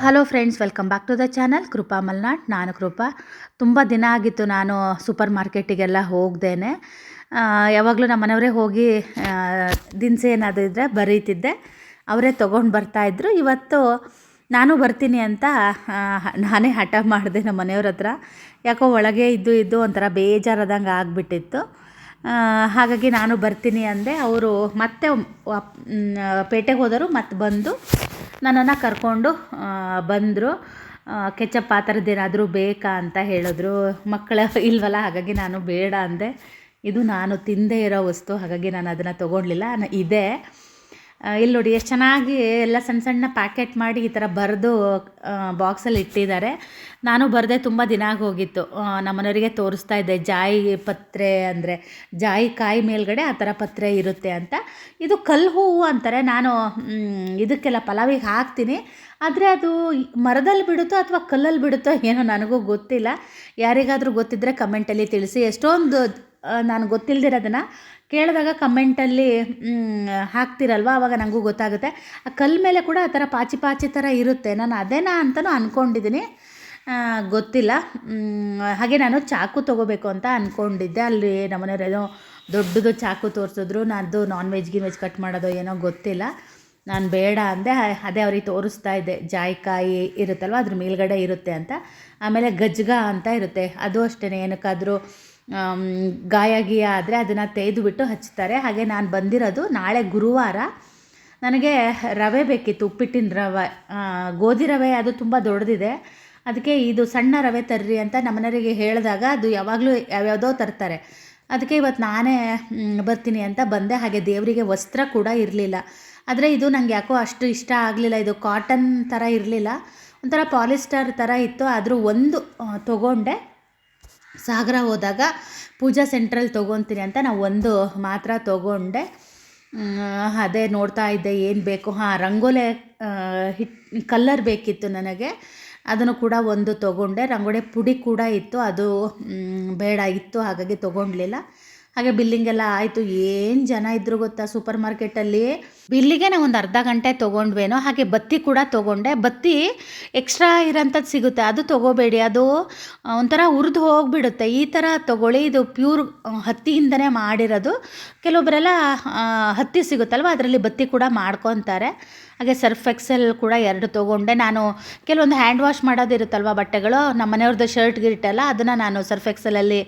Hello friends welcome back to the channel Krupa Malnad ನಾನು ಕೃಪಾ ತುಂಬ ದಿನ ಆಗಿತ್ತು ನಾನು ಸೂಪರ್ ಮಾರ್ಕೆಟಿಗೆಲ್ಲ ಹೋಗ್ದೇನೆ ಯಾವಾಗಲೂ ನಮ್ಮ ಮನೆಯವರೇ ಹೋಗಿ ದಿನಸಿ ಏನಾದರೂ ಇದ್ದರೆ ಬರೀತಿದ್ದೆ. ಅವರೇ ತೊಗೊಂಡು ಬರ್ತಾಯಿದ್ರು ಇವತ್ತು ನಾನು ಬರ್ತೀನಿ ಅಂತ ನಾನೇ ಹಠ ಮಾಡಿದೆ ನಮ್ಮ ಮನೆಯವ್ರ ಹತ್ರ. ಯಾಕೋ ಒಳಗೆ ಇದ್ದು ಇದ್ದು ಒಂಥರ ಬೇಜಾರದಂಗೆ ಆಗಿಬಿಟ್ಟಿತ್ತು. ಹಾಗಾಗಿ ನಾನು ಬರ್ತೀನಿ ಅಂದೆ. ಅವರು ಮತ್ತೆ ಪೇಟೆಗೆ ಹೋದರು ಮತ್ತೆ ಬಂದು ನನ್ನನ್ನು ಕರ್ಕೊಂಡು ಬಂದರು. ಕೆಚಪ್ ಆ ಥರದ್ದು ಏನಾದರೂ ಬೇಕಾ ಅಂತ ಹೇಳಿದ್ರು. ಮಕ್ಕಳ ಇಲ್ವಲ್ಲ, ಹಾಗಾಗಿ ನಾನು ಬೇಡ ಅಂದೆ. ಇದು ನಾನು ತಿಂದೇ ಇರೋ ವಸ್ತು, ಹಾಗಾಗಿ ನಾನು ಅದನ್ನು ತೊಗೊಳ್ಲಿಲ್ಲ ಇದೆ. ಇಲ್ಲಿ ನೋಡಿ ಎಷ್ಟು ಚೆನ್ನಾಗಿ ಎಲ್ಲ ಸಣ್ಣ ಸಣ್ಣ ಪ್ಯಾಕೆಟ್ ಮಾಡಿ ಈ ಥರ ಬರೆದು ಬಾಕ್ಸಲ್ಲಿ ಇಟ್ಟಿದ್ದಾರೆ. ನಾನು ಬರದೆ ತುಂಬ ದಿನ ಆಗೋಗಿತ್ತು ಹೋಗಿತ್ತು. ಆ, ನಮ್ಮ ಮನೆಯವರಿಗೆ ತೋರಿಸ್ತಾ ಇದ್ದೆ ಜಾಯಿ ಪತ್ರೆ ಅಂದರೆ ಜಾಯಿ ಕಾಯಿ ಮೇಲ್ಗಡೆ ಆ ಥರ ಪತ್ರೆ ಇರುತ್ತೆ ಅಂತ. ಇದು ಕಲ್ಲು ಹೂವು ಅಂತಾರೆ ನಾನು ಇದಕ್ಕೆಲ್ಲ ಪಲಾವಿಗೆ ಹಾಕ್ತೀನಿ. ಆದರೆ ಅದು ಮರದಲ್ಲಿ ಬಿಡುತ್ತೋ ಅಥವಾ ಕಲ್ಲಲ್ಲಿ ಬಿಡುತ್ತೋ ಏನೋ ನನಗೂ ಗೊತ್ತಿಲ್ಲ. ಯಾರಿಗಾದರೂ ಗೊತ್ತಿದ್ದರೆ ಕಮೆಂಟಲ್ಲಿ ತಿಳಿಸಿ. ಎಷ್ಟೊಂದು ನಾನು ಗೊತ್ತಿಲ್ದಿರೋದನ್ನು ಕೇಳಿದಾಗ ಕಮೆಂಟಲ್ಲಿ ಹಾಕ್ತಿರಲ್ವ? ಆವಾಗ ನನಗೂ ಗೊತ್ತಾಗುತ್ತೆ. ಆ ಕಲ್ಲು ಮೇಲೆ ಕೂಡ ಆ ಥರ ಪಾಚಿ ಪಾಚಿ ಥರ ಇರುತ್ತೆ. ನಾನು ಅದೇನಾ ಅಂತಲೂ ಅಂದ್ಕೊಂಡಿದ್ದೀನಿ ಗೊತ್ತಿಲ್ಲ. ಹಾಗೆ ನಾನು ಚಾಕು ತೊಗೋಬೇಕು ಅಂತ ಅಂದ್ಕೊಂಡಿದ್ದೆ ಅಲ್ಲಿ ನಮ್ಮನೆಯವ್ರು ಏನೋ ದೊಡ್ಡದು ಚಾಕು ತೋರಿಸಿದ್ರು. ನಾನು ನಾನ್ ವೆಜ್ ಗಿನ್ ವೆಜ್ ಕಟ್ ಮಾಡೋದು ಏನೋ ಗೊತ್ತಿಲ್ಲ. ನಾನು ಬೇಡ ಅಂದೆ. ಅದೇ ಅವ್ರಿಗೆ ತೋರಿಸ್ತಾ ಇದ್ದೆ. ಜಾಯಿಕಾಯಿ ಇರುತ್ತಲ್ವ? ಅದ್ರ ಮೇಲ್ಗಡೆ ಇರುತ್ತೆ ಅಂತ. ಆಮೇಲೆ ಗಜ್ಗ ಅಂತ ಇರುತ್ತೆ. ಅದು ಅಷ್ಟೇ ಏನಕ್ಕಾದರೂ ಗಾಯ ಗೀಯ ಆದರೆ ಅದನ್ನು ತೆಗೆದುಬಿಟ್ಟು ಹಚ್ತಾರೆ ಹಾಗೆ ನಾನು ಬಂದಿರೋದು ನಾಳೆ ಗುರುವಾರ. ನನಗೆ ರವೆ ಬೇಕಿತ್ತು, ಉಪ್ಪಿಟ್ಟಿನ ರವೆ. ಗೋಧಿ ರವೆ ಅದು ತುಂಬ ದೊಡ್ಡದಿದೆ. ಅದಕ್ಕೆ ಇದು ಸಣ್ಣ ರವೆ ತರ್ರಿ ಅಂತ ನಮ್ಮನೆಯವರಿಗೆ ಹೇಳಿದಾಗ ಅದು ಯಾವಾಗಲೂ ಯಾವ್ಯಾವುದೋ ತರ್ತಾರೆ. ಅದಕ್ಕೆ ಇವತ್ತು ನಾನೇ ಬರ್ತೀನಿ ಅಂತ ಬಂದೆ. ಹಾಗೆ ದೇವರಿಗೆ ವಸ್ತ್ರ ಕೂಡ ಇರಲಿಲ್ಲ. ಆದರೆ ಇದು ನನಗೆ ಯಾಕೋ ಅಷ್ಟು ಇಷ್ಟ ಆಗಲಿಲ್ಲ. ಇದು ಕಾಟನ್ ಥರ ಇರಲಿಲ್ಲ. ಒಂಥರ ಪಾಲಿಸ್ಟರ್ ಥರ ಇತ್ತು. ಆದರೂ ಒಂದು ತಗೊಂಡೆ ತೊಗೊಂಡೆ. ಸಾಗರ ಹೋದಾಗ ಪೂಜಾ ಸೆಂಟ್ರಲ್ಲಿ ತೊಗೊತೀನಿ ಅಂತ ನಾವು ಒಂದು ಮಾತ್ರ ತೊಗೊಂಡೆ. ಅದೇ ನೋಡ್ತಾ ಇದ್ದೆ, ಏನು ಬೇಕು? ಹಾಂ, ರಂಗೋಲೆ ಹಿಟ್, ಕಲ್ಲರ್ ಬೇಕಿತ್ತು ನನಗೆ. ಅದನ್ನು ಕೂಡ ಒಂದು ತೊಗೊಂಡೆ. ರಂಗೋಲೆ ಪುಡಿ ಕೂಡ ಇತ್ತು. ಅದು ಬೇಡ ಇತ್ತು, ಹಾಗಾಗಿ ತೊಗೊಂಡ್ಲಿಲ್ಲ. ಹಾಗೆ ಬಿಲ್ಲಿಂಗ್ ಎಲ್ಲ ಆಯಿತು. ಏನು ಜನ ಇದ್ರು ಗೊತ್ತಾ ಸೂಪರ್ ಮಾರ್ಕೆಟಲ್ಲಿ ಬಿಲ್ಲಿಗೆ ನಾವು ಒಂದು ಅರ್ಧ ಗಂಟೆ ತೊಗೊಂಡ್ವೇನೋ, ಹಾಗೆ ಬತ್ತಿ ಕೂಡ ತೊಗೊಂಡೆ. ಬತ್ತಿ ಎಕ್ಸ್ಟ್ರಾ ಇರೋಂಥದ್ದು ಸಿಗುತ್ತೆ. ಅದು ತೊಗೋಬೇಡಿ. ಅದು ಒಂಥರ ಹುರಿದು ಹೋಗಿಬಿಡುತ್ತೆ. ಈ ಥರ ತೊಗೊಳ್ಳಿ. ಇದು ಪ್ಯೂರ್ ಹತ್ತಿಯಿಂದನೇ ಮಾಡಿರೋದು. ಕೆಲವೊಬ್ಬರೆಲ್ಲ ಹತ್ತಿ ಸಿಗುತ್ತಲ್ವ? ಅದರಲ್ಲಿ ಬತ್ತಿ ಕೂಡ ಮಾಡ್ಕೊತಾರೆ. ಹಾಗೆ ಸರ್ಫ್ ಎಕ್ಸೆಲ್ ಕೂಡ ಎರಡು ತೊಗೊಂಡೆ. ನಾನು ಕೆಲವೊಂದು ಹ್ಯಾಂಡ್ ವಾಶ್ ಮಾಡೋದಿರುತ್ತಲ್ವ ಬಟ್ಟೆಗಳು? ನಮ್ಮ ಮನೆಯವ್ರದ್ದು ಶರ್ಟ್ ಗಿರ್ಟೆಲ್ಲ ಅದನ್ನು ನಾನು ಸರ್ಫ್ ಎಕ್ಸೆಲಲ್ಲಿ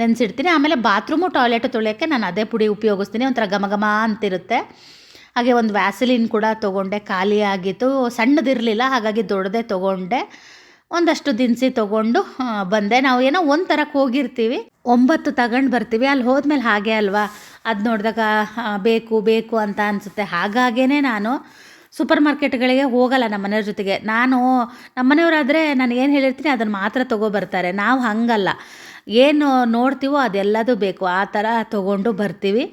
ನೆನೆಸಿಡ್ತೀನಿ. ಆಮೇಲೆ ಬಾತ್ರೂಮು ಟಾಯ್ಲೆಟು ತೊಳೆಯೋಕ್ಕೆ ನಾನು ಅದೇ ಪುಡಿ ಉಪಯೋಗಿಸ್ತೀನಿ, ಒಂಥರ ಘಮ ಘಮ ಅಂತಿರುತ್ತೆ. ಹಾಗೆ ಒಂದು ವ್ಯಾಸಲಿನ್ ಕೂಡ ತೊಗೊಂಡೆ, ಖಾಲಿ ಆಗಿತ್ತು. ಸಣ್ಣದಿರಲಿಲ್ಲ, ಹಾಗಾಗಿ ದೊಡ್ಡದೇ ತೊಗೊಂಡೆ. ಒಂದಷ್ಟು ದಿನಸಿ ತೊಗೊಂಡು ಬಂದೆ. ನಾವು ಏನೋ ಒಂದು ತರಕ್ಕೆ ಹೋಗಿರ್ತೀವಿ. ಒಂಬತ್ತು ತಗೊಂಡು ಬರ್ತೀವಿ. ಅಲ್ಲಿ ಹೋದ್ಮೇಲೆ ಹಾಗೆ ಅಲ್ವಾ? ಅದು ನೋಡಿದಾಗ ಬೇಕು ಬೇಕು ಅಂತ ಅನಿಸುತ್ತೆ. ಹಾಗಾಗೇ ನಾನು ಸೂಪರ್ ಮಾರ್ಕೆಟ್ಗಳಿಗೆ ಹೋಗಲ್ಲ ನಮ್ಮ ಮನೆಯವ್ರ ಜೊತೆಗೆ. ನಾನು, ನಮ್ಮ ಮನೆಯವರಾದರೆ ನಾನು ಏನು ಹೇಳಿರ್ತೀನಿ ಅದನ್ನು ಮಾತ್ರ ತೊಗೊಬರ್ತಾರೆ ನಾವು ಹಾಗಲ್ಲ. ಏನು ನೋಡ್ತೀವೋ ಅದೆಲ್ಲದೂ ಬೇಕು. ಆ ಥರ ತೊಗೊಂಡು ಬರ್ತೀವಿ.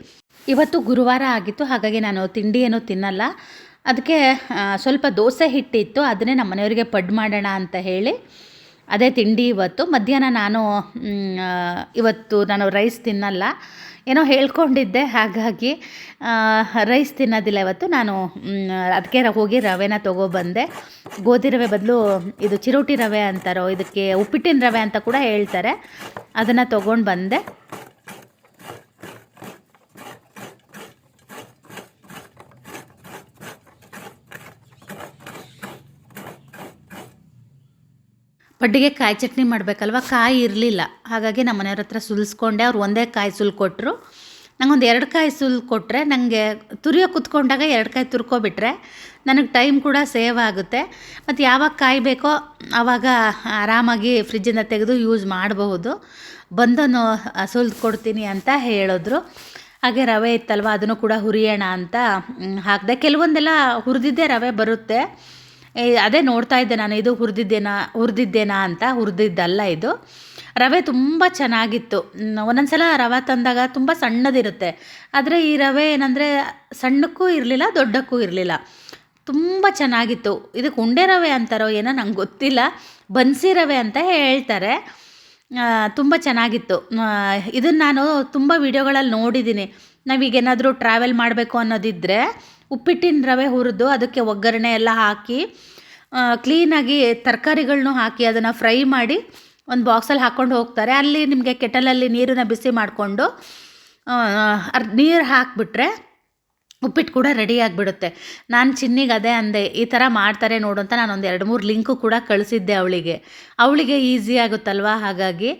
ಇವತ್ತು ಗುರುವಾರ ಆಗಿತ್ತು, ಹಾಗಾಗಿ ನಾನು ತಿಂಡಿ ಏನೂ ತಿನ್ನಲ್ಲ. ಅದಕ್ಕೆ ಸ್ವಲ್ಪ ದೋಸೆ ಹಿಟ್ಟಿತ್ತು. ಅದನ್ನೇ ನಮ್ಮ ಮನೆಯವರಿಗೆ ಪಡ್ ಮಾಡೋಣ ಅಂತ ಹೇಳಿ. ಅದೇ ತಿಂಡಿ ಇವತ್ತು. ಮಧ್ಯಾಹ್ನ ನಾನು ಇವತ್ತು ನಾನು ರೈಸ್ ತಿನ್ನಲ್ಲ. ಏನೋ ಹೇಳ್ಕೊಂಡಿದ್ದೆ, ಹಾಗಾಗಿ ರೈಸ್ ತಿನ್ನೋದಿಲ್ಲ ಇವತ್ತು. ನಾನು ಅದಕ್ಕೆ ಹೋಗಿ ರವೆನ ತೊಗೊಬಂದೆ ಗೋಧಿ ರವೆ ಬದಲು ಇದು ಚಿರೋಟಿ ರವೆ ಅಂತಾರೋ, ಇದಕ್ಕೆ ಉಪ್ಪಿಟ್ಟಿನ ರವೆ ಅಂತ ಕೂಡ ಹೇಳ್ತಾರೆ. ಅದನ್ನು ತೊಗೊಂಡು ಬಂದೆ. ಪಡ್ಡಿಗೆ ಕಾಯಿ ಚಟ್ನಿ ಮಾಡಬೇಕಲ್ವ? ಕಾಯಿ ಇರಲಿಲ್ಲ. ಹಾಗಾಗಿ ನಮ್ಮ ಮನೆಯವ್ರ ಹತ್ರ ಸುಲಿಸ್ಕೊಂಡೆ. ಅವ್ರು ಒಂದೇ ಕಾಯಿ ಸುಲ್ ಕೊಟ್ಟರು ನಂಗೊಂದು ಎರಡು ಕಾಯಿ ಸುಲ್ ಕೊಟ್ಟರೆ ನನಗೆ ತುರಿಯೋ ಕುತ್ಕೊಂಡಾಗ ಎರಡು ಕಾಯಿ ತುರ್ಕೊಬಿಟ್ರೆ ನನಗೆ ಟೈಮ್ ಕೂಡ ಸೇವ್ ಆಗುತ್ತೆ. ಮತ್ತು ಯಾವಾಗ ಕಾಯಿ ಬೇಕೋ ಆವಾಗ ಆರಾಮಾಗಿ ಫ್ರಿಜ್ಜಿಂದ ತೆಗೆದು ಯೂಸ್ ಮಾಡಬಹುದು. ಬಂದನು ಸುಲ್ದು ಕೊಡ್ತೀನಿ ಅಂತ ಹೇಳಿದ್ರು. ಹಾಗೆ ರವೆ ಇತ್ತಲ್ವ, ಅದನ್ನು ಕೂಡ ಹುರಿಯೋಣ ಅಂತ ಹಾಕಿದೆ. ಕೆಲವೊಂದೆಲ್ಲ ಹುರಿದಿದ್ದೇ ರವೆ ಬರುತ್ತೆ. ಅದೇ ನೋಡ್ತಾ ಇದ್ದೆ ನಾನು, ಇದು ಹುರಿದಿದ್ದೇನಾ ಹುರಿದಿದ್ದೇನಾ ಅಂತ, ಹುರಿದಿದ್ದಲ್ಲ ಇದು. ರವೆ ತುಂಬ ಚೆನ್ನಾಗಿತ್ತು. ಒಂದೊಂದು ಸಲ ರವೆ ತಂದಾಗ ತುಂಬ ಸಣ್ಣದಿರುತ್ತೆ. ಆದರೆ ಈ ರವೆ ಏನಂದರೆ ಸಣ್ಣಕ್ಕೂ ಇರಲಿಲ್ಲ, ದೊಡ್ಡಕ್ಕೂ ಇರಲಿಲ್ಲ. ತುಂಬ ಚೆನ್ನಾಗಿತ್ತು. ಇದಕ್ಕೆ ಉಂಡೆ ರವೆ ಅಂತಾರೋ ಏನೋ ನಂಗೆ ಗೊತ್ತಿಲ್ಲ. ಬನ್ಸಿ ರವೆ ಅಂತ ಹೇಳ್ತಾರೆ. ತುಂಬ ಚೆನ್ನಾಗಿತ್ತು. ಇದನ್ನು ನಾನು ತುಂಬ ವೀಡಿಯೋಗಳಲ್ಲಿ ನೋಡಿದ್ದೀನಿ. ನಾವೀಗೇನಾದರೂ ಟ್ರಾವೆಲ್ ಮಾಡಬೇಕು ಅನ್ನೋದಿದ್ದರೆ ಉಪ್ಪಿಟ್ಟಿನ ರವೆ ಹುರಿದು ಅದಕ್ಕೆ ಒಗ್ಗರಣೆ ಎಲ್ಲ ಹಾಕಿ ಕ್ಲೀನಾಗಿ ತರಕಾರಿಗಳನ್ನು ಹಾಕಿ ಅದನ್ನು ಫ್ರೈ ಮಾಡಿ ಒಂದು ಬಾಕ್ಸಲ್ಲಿ ಹಾಕ್ಕೊಂಡು ಹೋಗ್ತಾರೆ. ಅಲ್ಲಿ ನಿಮಗೆ ಕೆಟಲಲ್ಲಿ ನೀರನ್ನ ಬಿಸಿ ಮಾಡಿಕೊಂಡು ನೀರು ಹಾಕಿಬಿಟ್ರೆ ಉಪ್ಪಿಟ್ಟು ಕೂಡ ರೆಡಿ ಆಗಿಬಿಡುತ್ತೆ. ನಾನು ಚಿನ್ನಿಗೆ ಅದೇ ಅಂದೆ, ಈ ಥರ ಮಾಡ್ತಾರೆ ನೋಡು ಅಂತ ನಾನು ಒಂದು ಎರಡು ಮೂರು ಲಿಂಕು ಕೂಡ ಕಳಿಸಿದ್ದೆ ಅವಳಿಗೆ. ಅವಳಿಗೆ ಈಸಿ ಆಗುತ್ತಲ್ವ? ಹಾಗಾಗಿ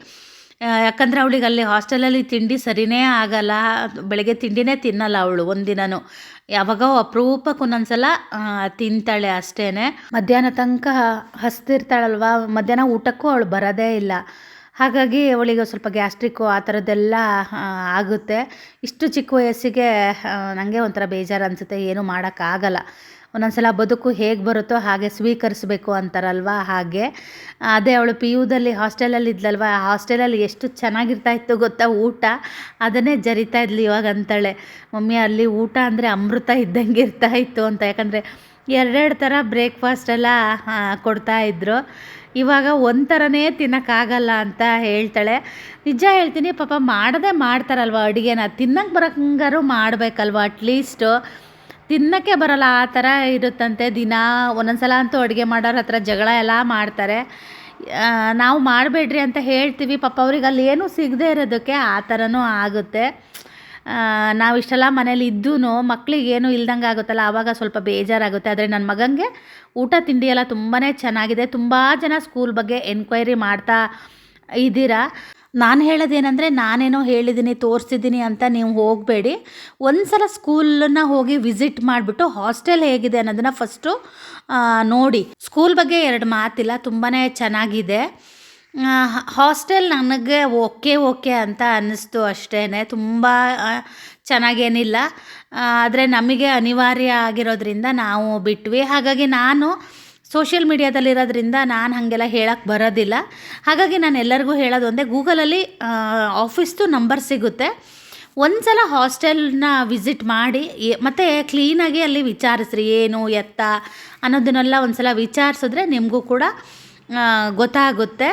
ಯಾಕಂದರೆ ಅವಳಿಗೆ ಅಲ್ಲಿ ಹಾಸ್ಟೆಲಲ್ಲಿ ತಿಂಡಿ ಸರಿನೇ ಆಗಲ್ಲ, ಬೆಳಗ್ಗೆ ತಿಂಡಿನೇ ತಿನ್ನಲ್ಲ ಅವಳು ಒಂದಿನೂ ಯಾವಾಗ ಅಪರೂಪಕ್ಕೆ ಒಂದೊಂದ್ಸಲ ತಿಂತಾಳೆ ಅಷ್ಟೇ ಮಧ್ಯಾಹ್ನ ತನಕ ಹಸ್ತಿರ್ತಾಳಲ್ವ, ಮಧ್ಯಾಹ್ನ ಊಟಕ್ಕೂ ಅವಳು ಬರೋದೇ ಇಲ್ಲ. ಹಾಗಾಗಿ ಅವಳಿಗೆ ಸ್ವಲ್ಪ ಗ್ಯಾಸ್ಟ್ರಿಕ್ಕು ಆ ಥರದ್ದೆಲ್ಲ ಆಗುತ್ತೆ. ಇಷ್ಟು ಚಿಕ್ಕ ವಯಸ್ಸಿಗೆ ನನಗೆ ಒಂಥರ ಬೇಜಾರು ಅನಿಸುತ್ತೆ, ಏನೂ ಮಾಡೋಕ್ಕಾಗಲ್ಲ. ಒಂದೊಂದು ಸಲ ಬದುಕು ಹೇಗೆ ಬರುತ್ತೋ ಹಾಗೆ ಸ್ವೀಕರಿಸಬೇಕು ಅಂತಾರಲ್ವ ಹಾಗೆ. ಅದೇ ಅವಳು ಪಿ ಯುದಲ್ಲಿ ಹಾಸ್ಟೆಲಲ್ಲಿ ಇದ್ಲಲ್ವ ಆ ಹಾಸ್ಟೆಲಲ್ಲಿ ಎಷ್ಟು ಚೆನ್ನಾಗಿರ್ತಾ ಇತ್ತು ಗೊತ್ತಾ ಊಟ? ಅದನ್ನೇ ಜರಿತಾ ಇದ್ಲು ಇವಾಗ ಅಂತಾಳೆ. ಮಮ್ಮಿ ಅಲ್ಲಿ ಊಟ ಅಂದರೆ ಅಮೃತ ಇದ್ದಂಗೆ ಇರ್ತಾ ಇತ್ತು ಅಂತ. ಯಾಕಂದರೆ ಎರಡೆರಡು ಥರ ಬ್ರೇಕ್ಫಾಸ್ಟ್ ಎಲ್ಲ ಆ, ಕೊಡ್ತಾ ಇದ್ರು. ಇವಾಗ ಒಂಥರನೇ ತಿನ್ನೋಕ್ಕಾಗಲ್ಲ ಅಂತ ಹೇಳ್ತಾಳೆ. ನಿಜ ಹೇಳ್ತೀನಿ ಪಾಪ ಮಾಡದೆ ಮಾಡ್ತಾರಲ್ವ ಅಡುಗೆನ. ತಿನ್ನಕ್ಕೆ ಬರೋಂಗಾರು ಮಾಡಬೇಕಲ್ವ ಅಟ್ಲೀಸ್ಟು ತಿನ್ನೋಕ್ಕೆ ಬರಲ್ಲ, ಆ ಥರ ಇರುತ್ತಂತೆ. ದಿನ ಒಂದೊಂದು ಸಲ ಅಂತೂ ಅಡುಗೆ ಮಾಡೋರ ಹತ್ರ ಜಗಳ ಎಲ್ಲ ಮಾಡ್ತಾರೆ. ನಾವು ಮಾಡಬೇಡ್ರಿ ಅಂತ ಹೇಳ್ತೀವಿ. ಪಾಪ ಅವ್ರಿಗೆ ಅಲ್ಲಿ ಏನೂ ಸಿಗದೇ ಇರೋದಕ್ಕೆ ಆ ಥರನೂ ಆಗುತ್ತೆ. ನಾವು ಇಷ್ಟೆಲ್ಲ ಮನೇಲಿ ಇದ್ದೂ ಮಕ್ಳಿಗೆ ಏನೂ ಇಲ್ದಂಗೆ ಆಗುತ್ತಲ್ಲ, ಆವಾಗ ಸ್ವಲ್ಪ ಬೇಜಾರಾಗುತ್ತೆ. ಆದರೆ ನನ್ನ ಮಗನಿಗೆ ಊಟ ತಿಂಡಿ ಎಲ್ಲ ತುಂಬಾ ಚೆನ್ನಾಗಿದೆ. ತುಂಬ ಜನ ಸ್ಕೂಲ್ ಬಗ್ಗೆ ಎನ್ಕ್ವೈರಿ ಮಾಡ್ತಾ ಇದ್ದೀರಾ. ನಾನು ಹೇಳೋದೇನೆಂದರೆ ನಾನೇನೋ ಹೇಳಿದ್ದೀನಿ ತೋರಿಸಿದ್ದೀನಿ ಅಂತ ನೀವು ಹೋಗಬೇಡಿ. ಒಂದು ಸಲ ಸ್ಕೂಲನ್ನ ಹೋಗಿ ವಿಸಿಟ್ ಮಾಡಿಬಿಟ್ಟು ಹಾಸ್ಟೆಲ್ ಹೇಗಿದೆ ಅನ್ನೋದನ್ನು ಫಸ್ಟು ನೋಡಿ. ಸ್ಕೂಲ್ ಬಗ್ಗೆ ಎರಡು ಮಾತಿಲ್ಲ ತುಂಬಾ ಚೆನ್ನಾಗಿದೆ. ಹಾಸ್ಟೆಲ್ ನನಗೆ ಓಕೆ ಓಕೆ ಅಂತ ಅನ್ನಿಸ್ತು ಅಷ್ಟೇ ತುಂಬ ಚೆನ್ನಾಗೇನಿಲ್ಲ. ಆದರೆ ನಮಗೆ ಅನಿವಾರ್ಯ ಆಗಿರೋದ್ರಿಂದ ನಾವು ಬಿಟ್ವಿ. ಹಾಗಾಗಿ ನಾನು ಸೋಷಿಯಲ್ ಮೀಡಿಯಾದಲ್ಲಿರೋದ್ರಿಂದ ನಾನು ಹಾಗೆಲ್ಲ ಹೇಳಕ್ಕೆ ಬರೋದಿಲ್ಲ. ಹಾಗಾಗಿ ನಾನು ಎಲ್ಲರಿಗೂ ಹೇಳೋದು ಒಂದೇ, ಗೂಗಲಲ್ಲಿ ಆಫೀಸ್ದು ನಂಬರ್ ಸಿಗುತ್ತೆ. ಒಂದು ಸಲ ಹಾಸ್ಟೆಲ್ನ ವಿಸಿಟ್ ಮಾಡಿ ಮತ್ತು ಕ್ಲೀನಾಗಿ ಅಲ್ಲಿ ವಿಚಾರಿಸ್ರಿ, ಏನು, ಎತ್ತ, ಅನ್ನೋದನ್ನೆಲ್ಲ ಒಂದು ಸಲ ವಿಚಾರಿಸಿದ್ರೆ ನಿಮಗೂ ಕೂಡ ಗೊತ್ತಾಗುತ್ತೆ.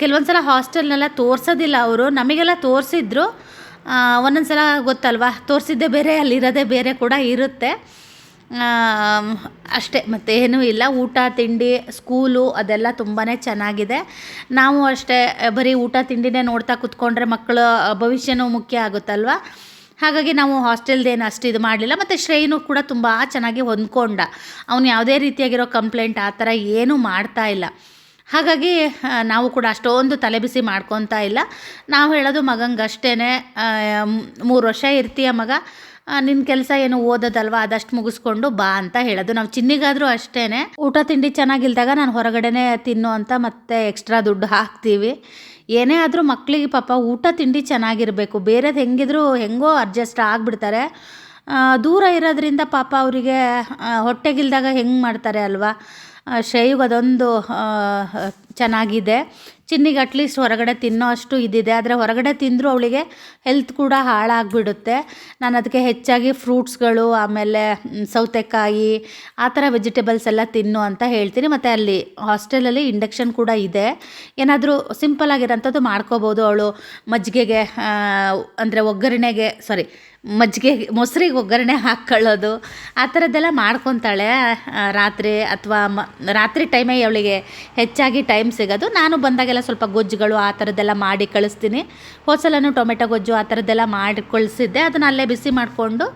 ಕೆಲವೊಂದು ಸಲ ಹಾಸ್ಟೆಲ್ನೆಲ್ಲ ತೋರಿಸೋದಿಲ್ಲ ಅವರು, ನಮಗೆಲ್ಲ ತೋರಿಸಿದ್ರು. ಒಂದೊಂದು ಸಲ ಗೊತ್ತಲ್ವಾ, ತೋರಿಸಿದ್ದೇ ಬೇರೆ, ಅಲ್ಲಿರೋದೇ ಬೇರೆ ಕೂಡ ಇರುತ್ತೆ. ಅಷ್ಟೇ ಮತ್ತೇನೂ ಇಲ್ಲ. ಊಟ, ತಿಂಡಿ ಸ್ಕೂಲು ಅದೆಲ್ಲ ತುಂಬಾ ಚೆನ್ನಾಗಿದೆ. ನಾವು ಅಷ್ಟೇ, ಬರೀ ಊಟ, ತಿಂಡಿನೇ ನೋಡ್ತಾ ಕೂತ್ಕೊಂಡ್ರೆ ಮಕ್ಕಳ ಭವಿಷ್ಯನೂ ಮುಖ್ಯ ಆಗುತ್ತಲ್ವ? ಹಾಗಾಗಿ ನಾವು ಹಾಸ್ಟೆಲ್ದೇನು ಅಷ್ಟು ಇದು ಮಾಡಲಿಲ್ಲ. ಮತ್ತು ಶ್ರೇಯನು ಕೂಡ ತುಂಬ ಚೆನ್ನಾಗಿ ಹೊಂದ್ಕೊಂಡ. ಅವನು ಯಾವುದೇ ರೀತಿಯಾಗಿರೋ ಕಂಪ್ಲೇಂಟ್ ಆ ಥರ ಏನೂ ಮಾಡ್ತಾ ಇಲ್ಲ. ಹಾಗಾಗಿ ನಾವು ಕೂಡ ಅಷ್ಟೊಂದು ತಲೆ ಬಿಸಿ ಮಾಡ್ಕೊತಾ ಇಲ್ಲ. ನಾವು ಹೇಳೋದು ಮಗಂಗೆ ಅಷ್ಟೇ ಮೂರು ವರ್ಷ ಇರ್ತೀಯ ಮಗ. ನಿನ್ನ ಕೆಲಸ ಏನು ಓದೋದಲ್ವಾ? ಅದಷ್ಟು ಮುಗಿಸ್ಕೊಂಡು ಬಾ ಅಂತ ಹೇಳೋದು. ನಾವು ಚಿನ್ನಿಗಾದರೂ ಅಷ್ಟೇ ಊಟ ತಿಂಡಿ ಚೆನ್ನಾಗಿಲ್ದಾಗ ನಾನು ಹೊರಗಡೆನೆ ತಿನ್ನು ಅಂತ ಮತ್ತೆ ಎಕ್ಸ್ಟ್ರಾ ದುಡ್ಡು ಹಾಕ್ತೀವಿ. ಏನೇ ಆದರೂ ಮಕ್ಕಳಿಗೆ ಪಾಪ ಊಟ ತಿಂಡಿ ಚೆನ್ನಾಗಿರಬೇಕು. ಬೇರೆದು ಹೆಂಗಿದ್ರು ಹೆಂಗೋ ಅಡ್ಜಸ್ಟ್ ಆಗಿಬಿಡ್ತಾರೆ. ದೂರ ಇರೋದ್ರಿಂದ ಪಾಪ ಅವರಿಗೆ ಹೊಟ್ಟೆಗಿಲ್ದಾಗ ಹೆಂಗೆ ಮಾಡ್ತಾರೆ ಅಲ್ವಾ? ಶೈವ್ ಅದೊಂದು ಚೆನ್ನಾಗಿದೆ. ಚಿನ್ನಿಗೆ ಅಟ್ಲೀಸ್ಟ್ ಹೊರಗಡೆ ತಿನ್ನೋ ಅಷ್ಟು ಇದಿದೆ. ಆದರೆ ಹೊರಗಡೆ ತಿಂದರೂ ಅವಳಿಗೆ ಹೆಲ್ತ್ ಕೂಡ ಹಾಳಾಗಿಬಿಡುತ್ತೆ. ನಾನು ಅದಕ್ಕೆ ಹೆಚ್ಚಾಗಿ ಫ್ರೂಟ್ಸ್ಗಳು ಆಮೇಲೆ ಸೌತೆಕಾಯಿ, ಆ ಥರ ವೆಜಿಟೇಬಲ್ಸ್ ಎಲ್ಲ ತಿನ್ನು ಅಂತ ಹೇಳ್ತೀನಿ. ಮತ್ತು ಅಲ್ಲಿ ಹಾಸ್ಟೆಲಲ್ಲಿ ಇಂಡಕ್ಷನ್ ಕೂಡ ಇದೆ. ಏನಾದರೂ ಸಿಂಪಲ್ ಆಗಿರೋಂಥದ್ದು ಮಾಡ್ಕೋಬೋದು ಅವಳು. ಮಜ್ಜಿಗೆಗೆ ಅಂದರೆ ಒಗ್ಗರಣೆಗೆ ಸಾರಿ ಮಜ್ಜಿಗೆ ಮೊಸರಿಗೆ ಒಗ್ಗರಣೆ ಹಾಕ್ಕೊಳ್ಳೋದು ಆ ಥರದ್ದೆಲ್ಲ ಮಾಡ್ಕೊತಾಳೆ ರಾತ್ರಿ ಅಥವಾ ರಾತ್ರಿ ಟೈಮೇ ಅವಳಿಗೆ ಹೆಚ್ಚಾಗಿ ಟೈಮ್ ಸಿಗೋದು. ನಾನು ಬಂದಾಗೆಲ್ಲ ಸ್ವಲ್ಪ ಗೊಜ್ಜುಗಳು ಆ ಥರದ್ದೆಲ್ಲ ಮಾಡಿ ಕಳಿಸ್ತೀನಿ. ಹೋದ್ಸಲನೂ ಟೊಮೆಟೊ ಗೊಜ್ಜು ಆ ಥರದ್ದೆಲ್ಲ ಮಾಡಿ ಕಳಿಸಿದ್ದೆ. ಅದನ್ನು ಅಲ್ಲೇ ಬಿಸಿ ಮಾಡಿಕೊಂಡು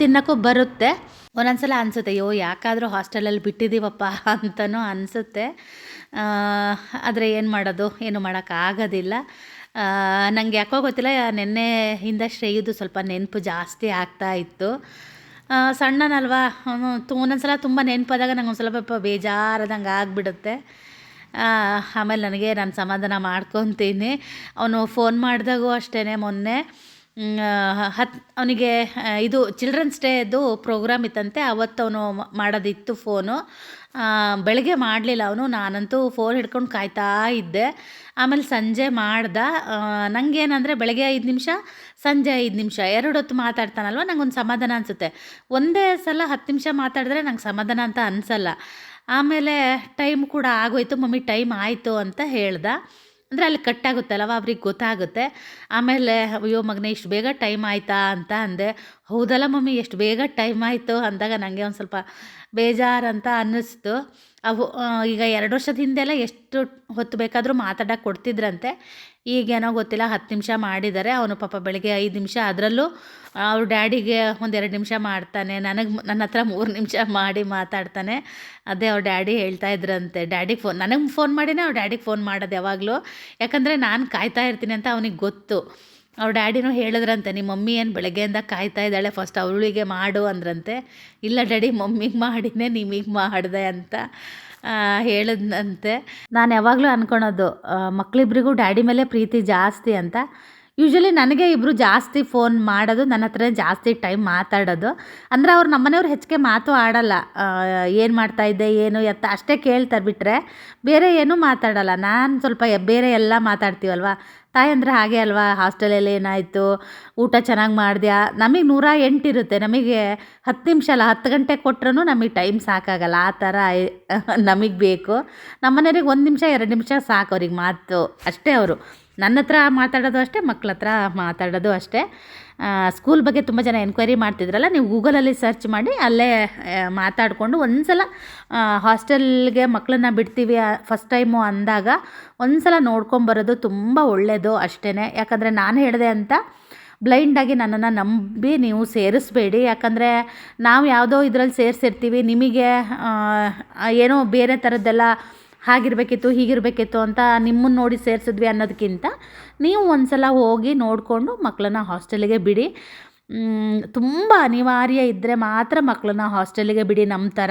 ತಿನ್ನೋಕ್ಕೂ ಬರುತ್ತೆ. ಒಂದೊಂದ್ಸಲ ಅನಿಸುತ್ತೆ, ಅಯ್ಯೋ, ಯಾಕಾದರೂ ಹಾಸ್ಟೆಲಲ್ಲಿ ಬಿಟ್ಟಿದ್ದೀವಪ್ಪ ಅಂತಲೂ ಅನಿಸುತ್ತೆ. ಆದರೆ ಏನು ಮಾಡೋದು? ಏನು ಮಾಡೋಕ್ಕಾಗೋದಿಲ್ಲ ನನಗೆ ಯಾಕೋ ಗೊತ್ತಿಲ್ಲ, ನಿನ್ನೆ ಹಿಂದೆ ಶ್ರೇಯದು ಸ್ವಲ್ಪ ನೆನಪು ಜಾಸ್ತಿ ಆಗ್ತಾ ಇತ್ತು. ಸಣ್ಣನಲ್ವಾ? ಒಂದೊಂದ್ಸಲ ತುಂಬ ನೆನಪಾದಾಗ ನಂಗೆ ಒಂದು ಸ್ವಲ್ಪ ಬೇಜಾರದಂಗೆ ಆಗಿಬಿಡುತ್ತೆ. ಆಮೇಲೆ ನನಗೆ ನಾನು ಸಮಾಧಾನ ಮಾಡ್ಕೊತೀನಿ. ಅವನು ಫೋನ್ ಮಾಡಿದಾಗೂ ಅಷ್ಟೇ ಮೊನ್ನೆ. ಹತ್, ಅವನಿಗೆ ಇದು ಚಿಲ್ಡ್ರನ್ಸ್ ಡೇದು ಪ್ರೋಗ್ರಾಮ್ ಇತ್ತಂತೆ, ಅವತ್ತು ಅವನು ಮಾಡೋದಿತ್ತು ಫೋನು ಬೆಳಗ್ಗೆ ಮಾಡಲಿಲ್ಲ ಅವನು, ನಾನಂತೂ ಫೋನ್ ಹಿಡ್ಕೊಂಡು ಕಾಯ್ತಾ ಇದ್ದೆ. ಆಮೇಲೆ ಸಂಜೆ ಮಾಡ್ದ. ನನಗೇನಂದರೆ ಬೆಳಗ್ಗೆ ಐದು ನಿಮಿಷ, ಸಂಜೆ ಐದು ನಿಮಿಷ, ಎರಡು ಹೊತ್ತು ಮಾತಾಡ್ತಾನಲ್ವ, ನಂಗೊಂದು ಸಮಾಧಾನ ಅನಿಸುತ್ತೆ. ಒಂದೇ ಸಲ ಹತ್ತು ನಿಮಿಷ ಮಾತಾಡಿದ್ರೆ ನಂಗೆ ಸಮಾಧಾನ ಅಂತ ಅನಿಸಲ್ಲ. ಆಮೇಲೆ ಟೈಮ್ ಕೂಡ ಆಗೋಯ್ತು, ಮಮ್ಮಿ ಟೈಮ್ ಆಯಿತು ಅಂತ ಹೇಳ್ದ. ಅಂದರೆ ಅಲ್ಲಿ ಕಟ್ಟಾಗುತ್ತಲ್ಲವ ಅವ್ರಿಗೆ ಗೊತ್ತಾಗುತ್ತೆ. ಆಮೇಲೆ, ಅಯ್ಯೋ ಮಗನೇ, ಇಷ್ಟು ಬೇಗ ಟೈಮ್ ಆಯಿತಾ? ಅಂತ ಅಂದೆ. ಹೌದಲ್ಲ ಮಮ್ಮಿ ಎಷ್ಟು ಬೇಗ ಟೈಮ್ ಆಯಿತು. ಅಂದಾಗ ನನಗೆ ಒಂದು ಸ್ವಲ್ಪ ಬೇಜಾರಂತ ಅನ್ನಿಸ್ತು. ಅವು ಈಗ ಎರಡು ವರ್ಷದ ಹಿಂದೆಲ್ಲ ಎಷ್ಟು ಹೊತ್ತು ಬೇಕಾದರೂ ಮಾತಾಡೋಕೆ ಕೊಡ್ತಿದ್ರಂತೆ. ಈಗೇನೋ ಗೊತ್ತಿಲ್ಲ, ಹತ್ತು ನಿಮಿಷ ಮಾಡಿದ್ದಾರೆ. ಅವನು ಪಾಪ ಬೆಳಗ್ಗೆ ಐದು ನಿಮಿಷ ಅದರಲ್ಲೂ ಅವ್ರ ಡ್ಯಾಡಿಗೆ ಒಂದೆರಡು ನಿಮಿಷ ಮಾಡ್ತಾನೆ. ನನಗೆ ನನ್ನ ಹತ್ರ ಮೂರು ನಿಮಿಷ ಮಾಡಿ ಮಾತಾಡ್ತಾನೆ. ಅದೇ ಅವ್ರ ಡ್ಯಾಡಿ ಹೇಳ್ತಾ ಇದ್ರಂತೆ. ಡ್ಯಾಡಿಗೆ ಫೋನ್ ನನಗೆ ಫೋನ್ ಮಾಡಿನೇ ಅವ್ರ ಡ್ಯಾಡಿಗೆ ಫೋನ್ ಮಾಡೋದು ಯಾವಾಗಲೂ. ಯಾಕಂದರೆ ನಾನು ಕಾಯ್ತಾ ಇರ್ತೀನಿ ಅಂತ ಅವನಿಗೆ ಗೊತ್ತು. ಅವ್ರ ಡ್ಯಾಡಿನೂ ಹೇಳಿದ್ರಂತೆ ನಿಮ್ಮ ಮಮ್ಮಿ ಏನು ಬೆಳಗ್ಗೆಯಿಂದ ಕಾಯ್ತಾ ಇದ್ದಾಳೆ? ಫಸ್ಟ್ ಅವಳಿಗೆ ಮಾಡು ಅಂದ್ರಂತೆ. ಇಲ್ಲ ಡ್ಯಾಡಿ, ಮಮ್ಮಿಗೆ ಮಾಡಿನೇ ನಿಮಗೆ ಮಾಡಿದೆ ಅಂತ. ಆ, ಹೇಳಿದ್ನಂತೆ. ನಾನು ಯಾವಾಗಲೂ ಅನ್ಕೊಳೋದು ಮಕ್ಕಳಿಬ್ಬರಿಗೂ ಡ್ಯಾಡಿ ಮೇಲೆ ಪ್ರೀತಿ ಜಾಸ್ತಿ ಅಂತ. ಯೂಶ್ವಲಿ ನನಗೆ ಇಬ್ಬರು ಜಾಸ್ತಿ ಫೋನ್ ಮಾಡೋದು ನನ್ನ ಹತ್ರ ಜಾಸ್ತಿ ಟೈಮ್ ಮಾತಾಡೋದು. ಅಂದರೆ ಅವ್ರು ನಮ್ಮನೆಯವ್ರು ಹೆಚ್ಚಿಗೆ ಮಾತು ಆಡಲ್ಲ. ಏನು ಮಾಡ್ತಾ ಇದ್ದೆ ಏನು ಎತ್ತ ಅಷ್ಟೇ ಕೇಳ್ತಾರೆ ಬಿಟ್ಟರೆ ಬೇರೆ ಏನೂ ಮಾತಾಡಲ್ಲ. ನಾನು ಸ್ವಲ್ಪ ಬೇರೆ ಎಲ್ಲ ಮಾತಾಡ್ತೀವಲ್ವ? ತಾಯಿ ಅಂದರೆ ಹಾಗೆ ಅಲ್ವಾ? ಹಾಸ್ಟೆಲಲ್ಲಿ ಏನಾಯಿತು? ಊಟ ಚೆನ್ನಾಗಿ ಮಾಡಿದ್ಯಾ? ನಮಗೆ ನೂರ ಎಂಟಿರುತ್ತೆ. ನಮಗೆ ಹತ್ತು ನಿಮಿಷ ಅಲ್ಲ, ಹತ್ತು ಗಂಟೆ ಕೊಟ್ರೂ ನಮಗೆ ಟೈಮ್ ಸಾಕಾಗಲ್ಲ. ಆ ಥರ ನಮಗೆ ಬೇಕು. ನಮ್ಮನೆಯವ್ರಿಗೆ ಒಂದು ನಿಮಿಷ, ಎರಡು ನಿಮಿಷ ಸಾಕು ಅವ್ರಿಗೆ ಮಾತು. ಅಷ್ಟೇ ಅವರು. ನನ್ನ ಹತ್ರ ಮಾತಾಡೋದು ಅಷ್ಟೇ ಮಕ್ಳ ಹತ್ರ ಮಾತಾಡೋದು ಅಷ್ಟೇ. ಸ್ಕೂಲ್ ಬಗ್ಗೆ ತುಂಬ ಜನ ಎನ್ಕ್ವೈರಿ ಮಾಡ್ತಿದ್ರಲ್ಲ, ನೀವು ಗೂಗಲಲ್ಲಿ ಸರ್ಚ್ ಮಾಡಿ ಅಲ್ಲೇ ಮಾತಾಡಿಕೊಂಡು ಒಂದು ಸಲ ಹಾಸ್ಟೆಲ್ಗೆ ಮಕ್ಕಳನ್ನ ಬಿಡ್ತೀವಿ ಫಸ್ಟ್ ಟೈಮು ಅಂದಾಗ ಒಂದು ಸಲ ನೋಡ್ಕೊಂಬರೋದು ತುಂಬ ಒಳ್ಳೆಯದು ಅಷ್ಟೇ ಯಾಕಂದರೆ ನಾನು ಹೇಳಿದೆ ಅಂತ ಬ್ಲೈಂಡಾಗಿ ನನ್ನನ್ನು ನಂಬಿ ನೀವು ಸೇರಿಸ್ಬೇಡಿ. ಯಾಕಂದರೆ ನಾವು ಯಾವುದೋ ಇದರಲ್ಲಿ ಸೇರಿಸಿರ್ತೀವಿ, ನಿಮಗೆ ಏನೋ ಬೇರೆ ಥರದ್ದೆಲ್ಲ ಹಾಗಿರಬೇಕಿತ್ತು, ಹೀಗಿರಬೇಕಿತ್ತು ಅಂತ ನಿಮ್ಮನ್ನು ನೋಡಿ ಸೇರಿಸಿದ್ವಿ ಅನ್ನೋದಕ್ಕಿಂತ ನೀವು ಒಂದು ಸಲ ಹೋಗಿ ನೋಡಿಕೊಂಡು ಮಕ್ಕಳನ್ನ ಹಾಸ್ಟೆಲಿಗೆ ಬಿಡಿ. ತುಂಬ ಅನಿವಾರ್ಯ ಇದ್ದರೆ ಮಾತ್ರ ಮಕ್ಕಳನ್ನ ಹಾಸ್ಟೆಲಿಗೆ ಬಿಡಿ ನಮ್ಮ ಥರ.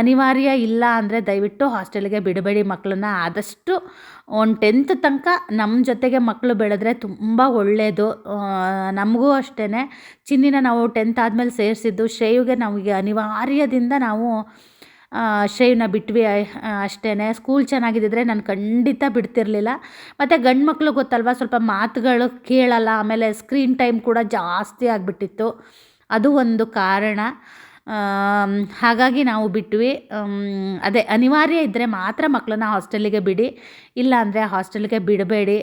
ಅನಿವಾರ್ಯ ಇಲ್ಲ ಅಂದರೆ ದಯವಿಟ್ಟು ಹಾಸ್ಟೆಲ್ಗೆ ಬಿಡಬೇಡಿ ಮಕ್ಕಳನ್ನ ಆದಷ್ಟು ಒಂದು ಟೆಂತ್ ತನಕ ನಮ್ಮ ಜೊತೆಗೆ ಮಕ್ಕಳು ಬೆಳೆದ್ರೆ ತುಂಬ ಒಳ್ಳೆಯದು ನಮಗೂ ಅಷ್ಟೇ ಚಿನ್ನಿನ ನಾವು ಟೆಂತ್ ಆದಮೇಲೆ ಸೇರಿಸಿದ್ದು, ಶ್ರೇಯುಗೆ ನಮಗೆ ಅನಿವಾರ್ಯದಿಂದ ನಾವು ಶ್ರೇಯನ್ನ ಬಿಟ್ವಿ ಅಷ್ಟೇ ಸ್ಕೂಲ್ ಚೆನ್ನಾಗಿದ್ದಿದ್ರೆ ನಾನು ಖಂಡಿತ ಬಿಡ್ತಿರಲಿಲ್ಲ. ಮತ್ತು ಗಂಡು ಮಕ್ಕಳು ಗೊತ್ತಲ್ವ, ಸ್ವಲ್ಪ ಮಾತುಗಳು ಕೇಳಲ್ಲ, ಆಮೇಲೆ ಸ್ಕ್ರೀನ್ ಟೈಮ್ ಕೂಡ ಜಾಸ್ತಿ ಆಗಿಬಿಟ್ಟಿತ್ತು. ಅದು ಒಂದು ಕಾರಣ. ಹಾಗಾಗಿ ನಾವು ಬಿಟ್ವಿ. ಅದೇ ಅನಿವಾರ್ಯ ಇದ್ದರೆ ಮಾತ್ರ ಮಕ್ಕಳನ್ನ ಹಾಸ್ಟೆಲಿಗೆ ಬಿಡಿ. ಇಲ್ಲ ಅಂದರೆ ಹಾಸ್ಟೆಲ್ಗೆ ಬಿಡಬೇಡಿ.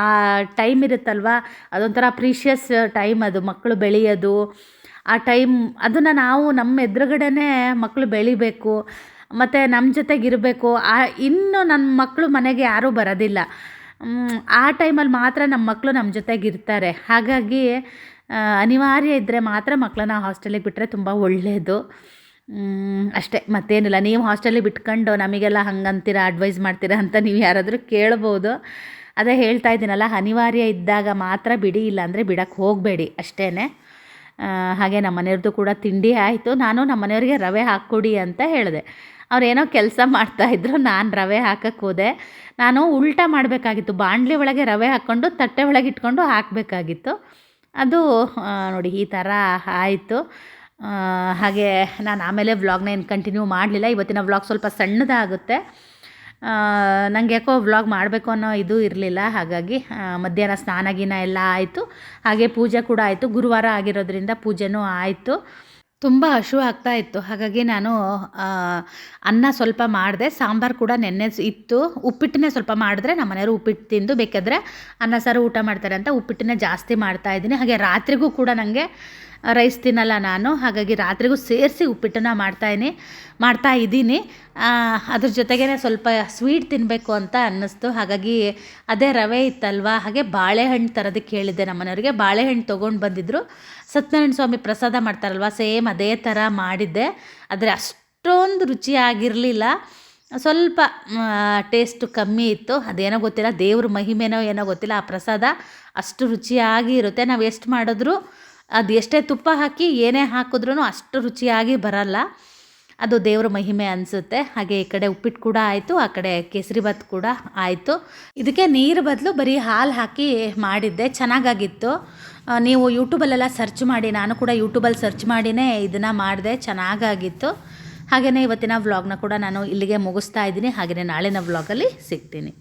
ಆ ಟೈಮ್ ಇರುತ್ತಲ್ವ, ಅದೊಂಥರ ಪ್ರೀಷಿಯಸ್ ಟೈಮ್ ಅದು ಮಕ್ಕಳು ಬೆಳೆಯೋದು. ಆ ಟೈಮ್ ಅದನ್ನು ನಾವು ನಮ್ಮ ಎದುರುಗಡೆನೇ ಮಕ್ಕಳು ಬೆಳಿಬೇಕು, ಮತ್ತು ನಮ್ಮ ಜೊತೆಗಿರಬೇಕು ಆ, ಇನ್ನು ನನ್ನ ಮಕ್ಕಳು ಮನೆಗೆ ಯಾರೂ ಬರೋದಿಲ್ಲ. ಆ ಟೈಮಲ್ಲಿ ಮಾತ್ರ ನಮ್ಮ ಮಕ್ಕಳು ನಮ್ಮ ಜೊತೆಗಿರ್ತಾರೆ ಹಾಗಾಗಿ ಅನಿವಾರ್ಯ ಇದ್ದರೆ ಮಾತ್ರ ಮಕ್ಕಳನ್ನ ಹಾಸ್ಟೆಲಿಗೆ ಬಿಟ್ಟರೆ ತುಂಬ ಒಳ್ಳೆಯದು ಅಷ್ಟೇ, ಮತ್ತೇನಿಲ್ಲ. ನೀವು ಹಾಸ್ಟೆಲಿಗೆ ಬಿಟ್ಕೊಂಡು ನಮಗೆಲ್ಲ ಹಂಗಂತೀರ, ಅಡ್ವೈಸ್ ಮಾಡ್ತೀರಾ ಅಂತ ನೀವು ಯಾರಾದರೂ ಕೇಳ್ಬೋದು. ಅದೇ ಹೇಳ್ತಾ ಇದ್ದೀನಲ್ಲ, ಅನಿವಾರ್ಯ ಇದ್ದಾಗ ಮಾತ್ರ ಬಿಡಿ, ಇಲ್ಲಾಂದರೆ ಬಿಡಕ್ಕೆ ಹೋಗಬೇಡಿ ಅಷ್ಟೇ ಹಾಗೆ ನಮ್ಮ ಮನೆಯವ್ರದ್ದು ಕೂಡ ತಿಂಡಿ ಆಯಿತು. ನಾನು ನಮ್ಮ ಮನೆಯವ್ರಿಗೆ ರವೆ ಹಾಕ್ಕೊಡಿ ಅಂತ ಹೇಳಿದೆ. ಅವರೇನೋ ಕೆಲಸ ಮಾಡ್ತಾಯಿದ್ರು ನಾನು ರವೆ ಹಾಕಕ್ಕೆ ಹೋದೆ. ನಾನು ಉಲ್ಟಾ ಮಾಡಬೇಕಾಗಿತ್ತು. ಬಾಣಲಿ ಒಳಗೆ ರವೆ ಹಾಕ್ಕೊಂಡು, ತಟ್ಟೆ ಒಳಗೆ ಇಟ್ಕೊಂಡು ಹಾಕಬೇಕಾಗಿತ್ತು. ಅದು ನೋಡಿ, ಈ ಥರ ಆಯಿತು. ಹಾಗೆ ನಾನು ಆಮೇಲೆ ವ್ಲಾಗ್ನ ಏನು ಕಂಟಿನ್ಯೂ ಮಾಡಲಿಲ್ಲ. ಇವತ್ತಿನ ವ್ಲಾಗ್ ಸ್ವಲ್ಪ ಸಣ್ಣದಾಗುತ್ತೆ. ನನಗೆ ಯಾಕೋ ವ್ಲಾಗ್ ಮಾಡಬೇಕು ಅನ್ನೋ ಇದು ಇರಲಿಲ್ಲ, ಹಾಗಾಗಿ ಮಧ್ಯಾಹ್ನ ಸ್ನಾನ ಗೀನ ಎಲ್ಲ ಆಯಿತು. ಹಾಗೆ ಪೂಜೆ ಕೂಡ ಆಯಿತು. ಗುರುವಾರ ಆಗಿರೋದ್ರಿಂದ ಪೂಜೆನೂ ಆಯಿತು. ತುಂಬ ಹಶು ಆಗ್ತಾ ಇತ್ತು. ಹಾಗಾಗಿ ನಾನು ಅನ್ನ ಸ್ವಲ್ಪ ಮಾಡಿದೆ. ಸಾಂಬಾರು ಕೂಡ ನೆನ್ನೆ ಇತ್ತು. ಉಪ್ಪಿಟ್ಟನ್ನೇ ಸ್ವಲ್ಪ ಮಾಡಿದ್ರೆ ನಮ್ಮ ಮನೆಯವರು ಉಪ್ಪಿಟ್ಟು ತಿಂದು, ಬೇಕಾದರೆ ಅನ್ನ, ಸಾರು, ಊಟ ಮಾಡ್ತಾರೆ ಅಂತ ಉಪ್ಪಿಟ್ಟನ್ನೇ ಜಾಸ್ತಿ ಮಾಡ್ತಾ ಇದ್ದೀನಿ. ಹಾಗೆ ರಾತ್ರಿಗೂ ಕೂಡ ನನಗೆ ರೈಸ್ ತಿನ್ನಲ್ಲ ನಾನು. ಹಾಗಾಗಿ ರಾತ್ರಿಗೂ ಸೇರಿಸಿ ಉಪ್ಪಿಟ್ಟನ್ನ ಮಾಡ್ತಾಯಿನಿ ಮಾಡ್ತಾ ಇದ್ದೀನಿ. ಅದ್ರ ಜೊತೆಗೇ ಸ್ವಲ್ಪ ಸ್ವೀಟ್ ತಿನ್ನಬೇಕು ಅಂತ ಅನ್ನಿಸ್ತು. ಹಾಗಾಗಿ ಅದೇ ರವೆ ಇತ್ತಲ್ವ? ಹಾಗೆ ಬಾಳೆಹಣ್ಣು ತರೋದಕ್ಕೆ ಹೇಳಿದ್ದೆ ನಮ್ಮನೆಯವ್ರಿಗೆ ಬಾಳೆಹಣ್ಣು ತೊಗೊಂಡು ಬಂದಿದ್ದರು ಸತ್ಯನಾರಾಯಣ ಸ್ವಾಮಿ ಪ್ರಸಾದ ಮಾಡ್ತಾರಲ್ವ? ಸೇಮ್ ಅದೇ ಥರ ಮಾಡಿದ್ದೆ. ಆದರೆ ಅಷ್ಟೊಂದು ರುಚಿಯಾಗಿರಲಿಲ್ಲ. ಸ್ವಲ್ಪ ಟೇಸ್ಟು ಕಮ್ಮಿ ಇತ್ತು. ಅದೇನೋ ಗೊತ್ತಿಲ್ಲ, ದೇವ್ರ ಮಹಿಮೆನೋ ಏನೋ ಗೊತ್ತಿಲ್ಲ. ಆ ಪ್ರಸಾದ ಅಷ್ಟು ರುಚಿಯಾಗಿ ಇರುತ್ತೆ. ನಾವು ಎಷ್ಟು ಮಾಡಿದ್ರೂ, ಅದು ಎಷ್ಟೇ ತುಪ್ಪ ಹಾಕಿ ಏನೇ ಹಾಕಿದ್ರೂ ಅಷ್ಟು ರುಚಿಯಾಗಿ ಬರಲ್ಲ. ಅದು ದೇವ್ರ ಮಹಿಮೆ ಅನಿಸುತ್ತೆ. ಹಾಗೆ ಈ ಕಡೆ ಉಪ್ಪಿಟ್ಟು ಕೂಡ ಆಯಿತು, ಆ ಕಡೆ ಕೇಸರಿಬಾತ್ ಕೂಡ ಆಯಿತು. ಇದಕ್ಕೆ ನೀರು ಬದಲು ಬರೀ ಹಾಲು ಹಾಕಿ ಮಾಡಿದ್ದೆ. ಚೆನ್ನಾಗಾಗಿತ್ತು. ನೀವು ಯೂಟ್ಯೂಬಲ್ಲೆಲ್ಲ ಸರ್ಚ್ ಮಾಡಿ, ನಾನು ಕೂಡ ಯೂಟ್ಯೂಬಲ್ಲಿ ಸರ್ಚ್ ಮಾಡಿನೇ ಇದನ್ನು ಮಾಡಿದೆ, ಚೆನ್ನಾಗಾಗಿತ್ತು. ಹಾಗೆಯೇ ಇವತ್ತಿನ ವ್ಲಾಗ್ನ ಕೂಡ ನಾನು ಇಲ್ಲಿಗೆ ಮುಗಿಸ್ತಾ ಇದ್ದೀನಿ. ಹಾಗೆಯೇ ನಾಳಿನ ವ್ಲಾಗಲ್ಲಿ ಸಿಗ್ತೀನಿ.